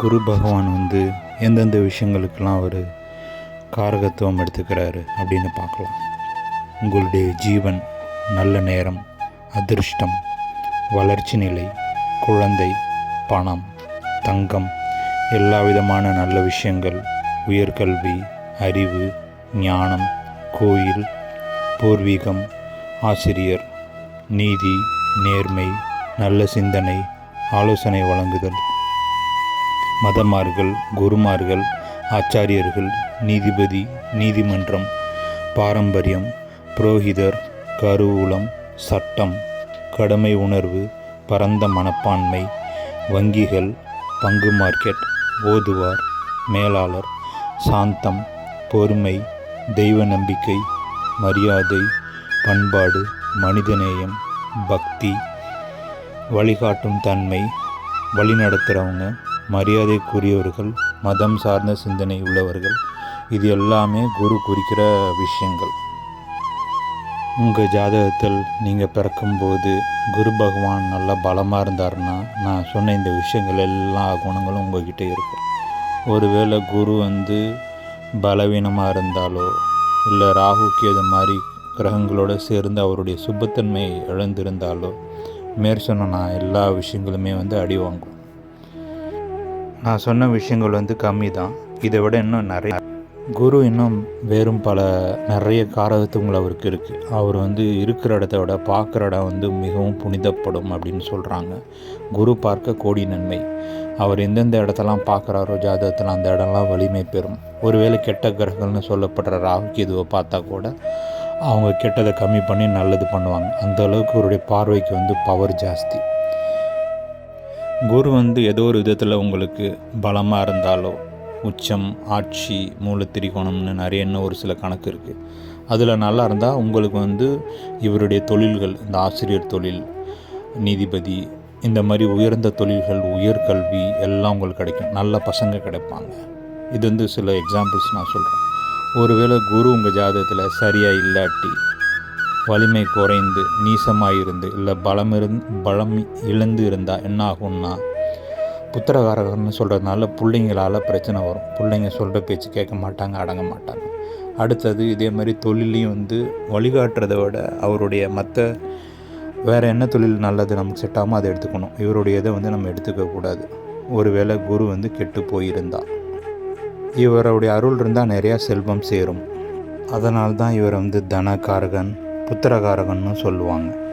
குரு பகவான் வந்து எந்தெந்த விஷயங்களுக்கெல்லாம் அவர் காரகத்துவம் எடுத்துக்கிறாரு அப்படின்னு பார்க்கலாம். உங்களுடைய ஜீவன் நல்ல நேரம் அதிர்ஷ்டம் வளர்ச்சி நிலை குழந்தை பணம் தங்கம் எல்லா விதமான நல்ல விஷயங்கள் உயர்கல்வி அறிவு ஞானம் கோயில் பூர்வீகம் ஆசிரியர் நீதி நேர்மை நல்ல சிந்தனை ஆலோசனை வழங்குதல். மதமார்கள் குருமார்கள் ஆச்சாரியர்கள் நீதிபதி நீதிமன்றம் பாரம்பரியம் புரோகிதர் கருவூலம் சட்டம் கடமை உணர்வு பரந்த மனப்பான்மை வங்கிகள் பங்கு மார்க்கெட் ஓதுவார் மேலாளர் சாந்தம் பொறுமை தெய்வ நம்பிக்கை மரியாதை பண்பாடு மனிதநேயம் பக்தி வழிகாட்டும் தன்மை வழிநடத்துகிறவங்க மரியாதைக்குரியவர்கள் மதம் சார்ந்த சிந்தனை உள்ளவர்கள் இது எல்லாமே குரு குறிக்கிற விஷயங்கள். உங்கள் ஜாதகத்தில் நீங்கள் பிறக்கும்போது குரு பகவான் நல்லா பலமாக இருந்தாருன்னா நான் சொன்ன இந்த விஷயங்கள் எல்லா குணங்களும் உங்கள்கிட்ட இருக்கும். ஒருவேளை குரு வந்து பலவீனமாக இருந்தாலோ இல்லை ராகுக்கு இது மாதிரி கிரகங்களோடு சேர்ந்து அவருடைய சுபத்தன்மையை இழந்திருந்தாலோ மேற் சொன்ன நான் எல்லா விஷயங்களுமே வந்து அடி வாங்கும். நான் சொன்ன விஷயங்கள் வந்து கம்மி தான். இதை விட இன்னும் நிறைய. குரு இன்னும் வேறும் பல நிறைய காரகத்துவங்கள் அவருக்கு இருக்குது அவர் வந்து இருக்கிற இடத்த விட பார்க்குற இடம் வந்து மிகவும் புனிதப்படும் அப்படின்னு சொல்கிறாங்க குரு பார்க்க கோடி நன்மை. அவர் எந்தெந்த இடத்தெல்லாம் பார்க்குறாரோ ஜாதகத்தில் அந்த இடம்லாம் வலிமை பெறும். ஒருவேளை கெட்ட கிரகங்கள்னு சொல்லப்படுற ராகுக்கு இதுவை பார்த்தா கூட அவங்க கெட்டதை கம்மி பண்ணி நல்லது பண்ணுவாங்க. அந்த அளவுக்கு அவருடைய பார்வைக்கு வந்து பவர் ஜாஸ்தி. குரு வந்து ஏதோ ஒரு விதத்தில் உங்களுக்கு பலமாக இருந்தாலோ உச்சம் ஆட்சி மூலத்திரிகோணம்னு நிறைய இன்னும் ஒரு சில கணக்கு இருக்குது அதில் நல்லா இருந்தால் உங்களுக்கு வந்து இவருடைய தொழில்கள் இந்த ஆசிரியர் தொழில் நீதிபதி இந்த மாதிரி உயர்ந்த தொழில்கள் உயர்கல்வி எல்லாம் உங்களுக்கு கிடைக்கும். நல்ல பசங்க கிடைப்பாங்க. இது வந்து சில எக்ஸாம்பிள்ஸ் நான் சொல்கிறேன் ஒருவேளை குரு உங்கள் ஜாதகத்தில் சரியாக இல்லாட்டி வலிமை குறைந்து நீசமாக இருந்து இல்லை பலம் இருந் பலம் இழந்து இருந்தால் என்ன ஆகும்னா புத்திரகாரகர்னு சொல்கிறதுனால பிள்ளைங்களால் பிரச்சனை வரும். பிள்ளைங்க சொல்கிற பேச்சு கேட்க மாட்டாங்க அடங்க மாட்டாங்க. அடுத்தது இதே மாதிரி தொழிலையும் வந்து வழிகாட்டுறதை விட அவருடைய மற்ற வேறு என்ன தொழில் நல்லது நமக்கு செட் ஆகாமல் அதை எடுத்துக்கணும். இவருடைய இதை வந்து நம்ம எடுத்துக்கக்கூடாது ஒருவேளை குரு வந்து கெட்டு போயிருந்தா. இவருடைய அருள் இருந்தால் நிறையா செல்வம் சேரும். அதனால்தான் இவர் வந்து தனகாரகன் புத்திரகாரகன்னு சொல்லுவாங்க.